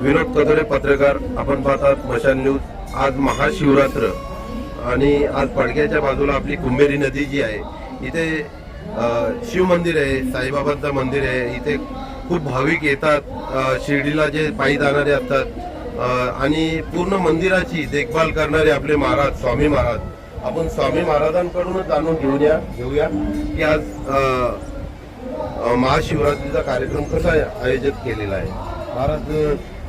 विनोद कथोरे पत्रकार आपण पाहतात मशान न्यूज आज महाशिवरात्र. आणि आज पडक्याच्या बाजूला आपली कुंभेरी नदी जी आहे इथे शिव मंदिर आहे साईबाबांचं मंदिर आहे. इथे खूप भाविक येतात शिर्डीला जे पायी जाणारे असतात. आणि पूर्ण मंदिराची देखभाल करणारे आपले महाराज स्वामी महाराज. आपण स्वामी महाराजांकडूनच जाणून घेऊया घेऊया की आज महाशिवरात्रीचा कार्यक्रम कसा आयोजित केलेला आहे. महाराज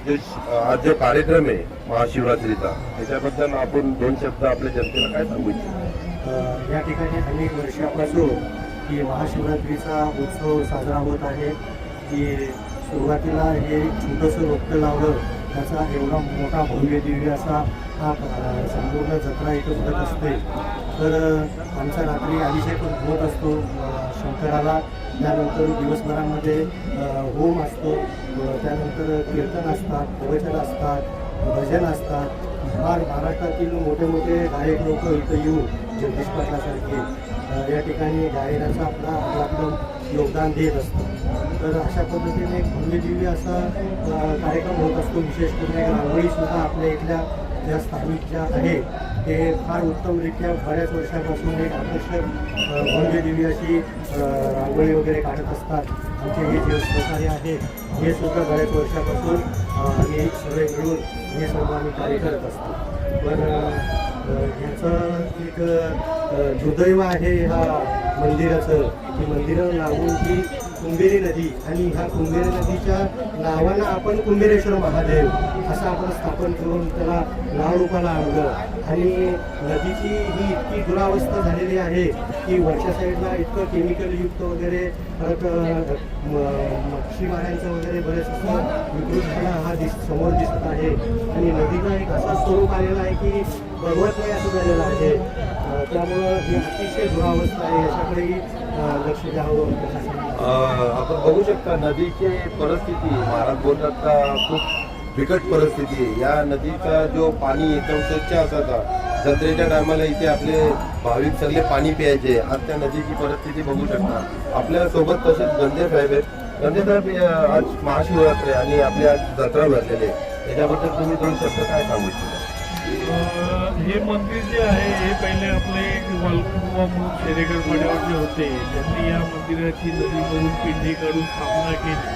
जे आज जो कार्यक्रम आहे महाशिवरात्रीचा त्याच्याबद्दल आपण दोन शब्द आपल्या जनतेला काय सांगू इच्छितो? या ठिकाणी अनेक वर्षापासून की महाशिवरात्रीचा उत्सव साजरा होत आहे की सुरुवातीला हे छोटंसं रोपटं लावलं त्याचा एवढा मोठा भव्य दिव्य असा हा संपूर्ण जत्रा इथं होत असते. तर आमच्या आमचा रात्री अभिषेक होत असतो. अ, त्यानंतर दिवसभरामध्ये होम असतो. त्यानंतर कीर्तन असतात प्रवचन असतात भजन असतात. फार महाराष्ट्रातील मोठे मोठे गायक लोक इथं येऊन जगदीश पाटलासारखे या ठिकाणी गायनाचं आपला आपलं योगदान देत असतं तर अशा पद्धतीने एक भव्यदिव्य असा कार्यक्रम होत असतो. विशेष करून एक रांगोळीसुद्धा आपल्या इथल्या ज्या स्थानिक ज्या आहे ते फार उत्तमरित्या बऱ्याच वर्षापासून एक आकर्षक भव्य दिव्य अशी रांगोळी वगैरे काढत असतात. आमचे हे जे सहकारी आहेत हे सुद्धा बऱ्याच वर्षापासून आम्ही सगळे मिळून हे सर्व आम्ही कार्य करत असतो. पण ह्याचं एक दुर्दैव आहे ह्या मंदिराचं. की मंदिरं लागून की कुंभेरी नदी आणि ह्या कुंभेरी नदीच्या नावानं आपण कुंभेरेश्वर महादेव असं आपण स्थापन करून त्याला नाव रूपाला आणलं. आणि नदीची ही इतकी दुरावस्था झालेली आहे की वरच्या साईडला इतकं केमिकलयुक्त वगैरे परत अ, मच्छीमारांचं वगैरे बरेच असं विकृतपणा हा दिस समोर दिसत आहे. आणि नदीला एक असं स्वरूप आलेलं आहे की भगवत असं झालेलं आहे. त्यामुळं ही अतिशय दुरावस्था आहे. याच्याकडेही लक्ष द्यावं प्रशासनाने आपण बघू शकता नदीची परिस्थिती महाराज बोलतात का खूप बिकट परिस्थिती आहे. या नदीचा जो पाणी येतो स्वच्छ असायचा जत्रेच्या टायमाला इथे आपले भाविक सगळे पाणी प्यायचे. आज त्या नदीची परिस्थिती बघू शकता. आपल्यासोबत तसेच गंदे साहेब आहेत. गंदे साहेब आज महाशिवरात्री आणि आपली आज जत्रा भरलेली आहे. तुम्ही दोन शब्द काय सांगू इच्छिता? हे मंदिर जे आहे हे पहिले आपले वालकुंबा म्हणून शेरेकर पाड्यावर जे होते त्यांनी या मंदिराची नदीमधून पिंडी काढून स्थापना केली.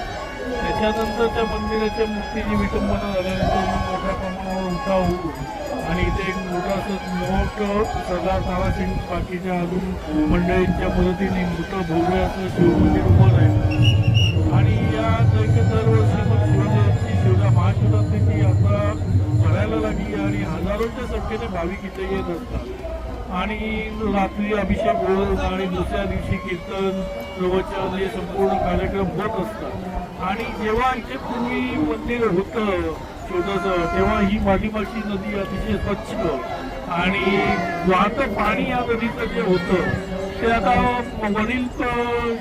त्याच्यानंतर त्या मंदिराच्या मूर्तीची विटंबना झाल्यानंतर मोठ्या प्रमाणावर उठाव होऊन आणि इथे एक मोठं मोठ मोठं सरदार तारासिंग बाकीच्या अजून मंडळींच्या मदतीने मोठं भव्य असं शिवमंदिर उभं राहिलं. भाविक इथे येत असतात. आणि रात्री अभिषेक होत आणि दुसऱ्या दिवशी कीर्तन प्रवचन हे संपूर्ण कार्यक्रम होत असतात. आणि जेव्हा इथे पूर्वी मंदिर होतं छोटंसं तेव्हा ही पाठीमागची नदी अतिशय स्वच्छ आणि वाहतं पाणी या नदीचं जे होतं ते आता वरील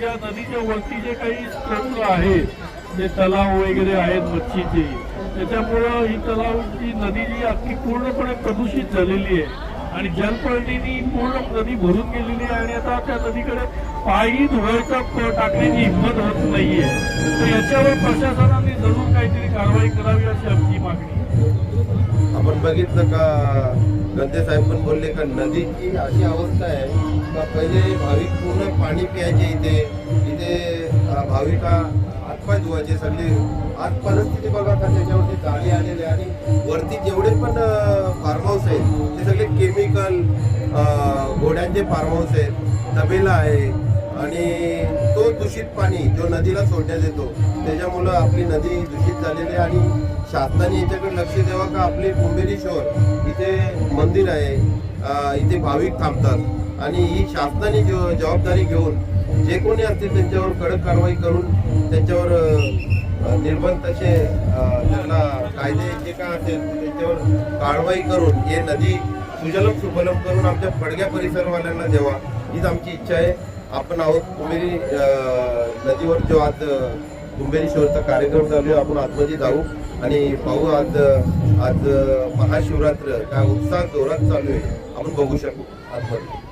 या नदीच्या वरती जे काही स्रोत आहेत जे तलाव वगैरे आहेत मच्छीचे त्याच्यामुळं ही तलावची नदी जी अगदी पूर्णपणे प्रदूषित झालेली आहे. आणि जलपर्णीनी पूर्ण नदी भरून गेलेली आहे आणि आता त्या नदीकडे पायी धुवायचा टाकण्याची हिंमत होत नाहीये. तर याच्यावर प्रशासनाने जरूर काहीतरी कारवाई करावी अशी आमची मागणी आपण बघितलं का गंदे साहेब पण बोलले का नदीची अशी अवस्था आहे का पहिले भाविक पूर्ण पाणी प्यायचे इथे. इथे भाविका हातपाय धुवायचे सगळे. आज परिस्थिती बघा का त्याच्यावरती गाडी आलेले आणि वरती जेवढे पण फार्म हाऊस आहेत ते सगळे केमिकल घोड्यांचे फार्म हाऊस आहेत तबेला आहे आणि तो दूषित पाणी जो नदीला सोडण्यात येतो त्याच्यामुळं आपली नदी दूषित झालेली आहे आणि शासनाने याच्याकडे लक्ष द्यावं का? आपले कुंभेरीश्वर इथे मंदिर आहे इथे भाविक थांबतात. आणि ही शासनाने जबाबदारी घेऊन जे कोणी असतील त्यांच्यावर कडक कारवाई करून त्यांच्यावर अं, निर्बंध तसे त्यांना कायदे जे काय असेल त्यांच्यावर कारवाई करून हे नदी सुजलम सुफलम करून आमच्या पडग्या परिसरवाल्यांना द्यावा हीच आमची इच्छा आहे. आपण आहोत कुंभेरी नदीवर जो आज अं, कुंभेरीश्वरचा कार्यक्रम चालू आहे आपण आतमध्ये जाऊ. आणि पाहू आज आज महाशिवरात्र काय उत्साह जोरात चालू आहे आपण बघू शकू आतमध्ये.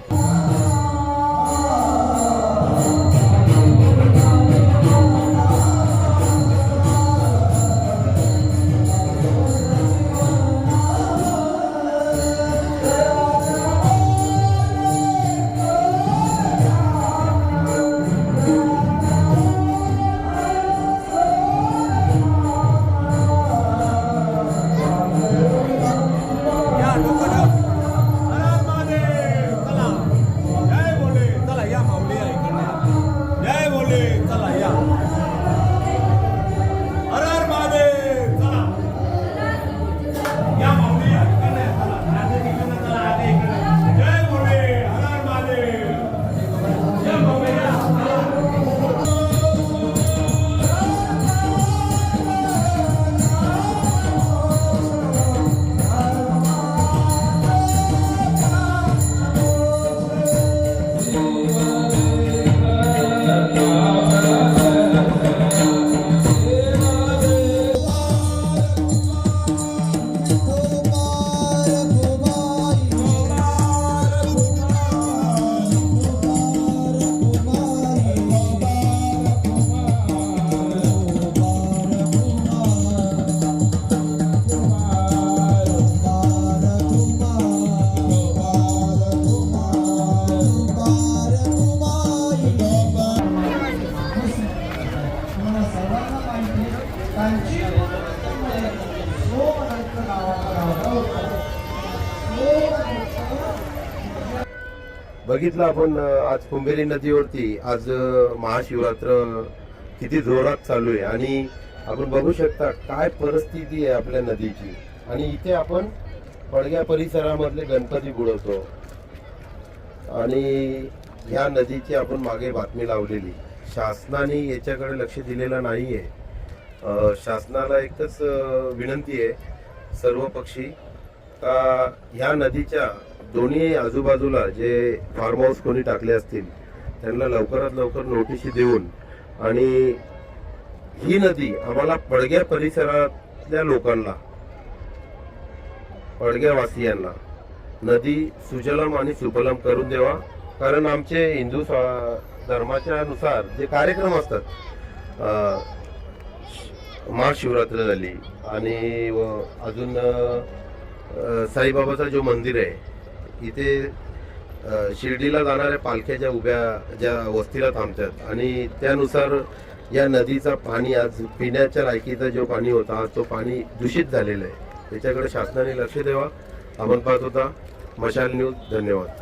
बघितलं आपण आज कुंभेरी नदीवरती आज महाशिवरात्र किती जोरात चालू आहे. आणि आपण बघू शकता काय परिस्थिती आहे आपल्या नदीची. आणि इथे आपण पडग्या परिसरामधले गणपती बुडवतो. आणि ह्या नदीची आपण मागे बातमी लावलेली. शासनाने याच्याकडे लक्ष दिलेलं नाहीये. आहे शासनाला एकच विनंती आहे सर्व पक्षी. का ह्या नदीच्या दोन्ही आजूबाजूला जे फार्म हाऊस कोणी टाकले असतील त्यांना लवकरात लवकर नोटिशी देऊन आणि ही नदी आम्हाला पडग्या परिसरातल्या लोकांना पडग्यावासियांना नदी सुजलम आणि सुफलम करून द्यावा कारण आमचे हिंदू धर्माच्या नुसार जे कार्यक्रम असतात महाशिवरात्र झाली आणि अजून साईबाबाचा जो मंदिर आहे इथे शिर्डीला जाणाऱ्या पालख्या ज्या उभ्या ज्या वस्तीला थांबतात. आणि त्यानुसार या नदीचा पाणी आज पिण्याच्या लायकीचा जो पाणी होता आज तो पाणी दूषित झालेला आहे. त्याच्याकडे शासनाने लक्ष द्यावा. आपण पाहत होता. मशाल न्यूज धन्यवाद.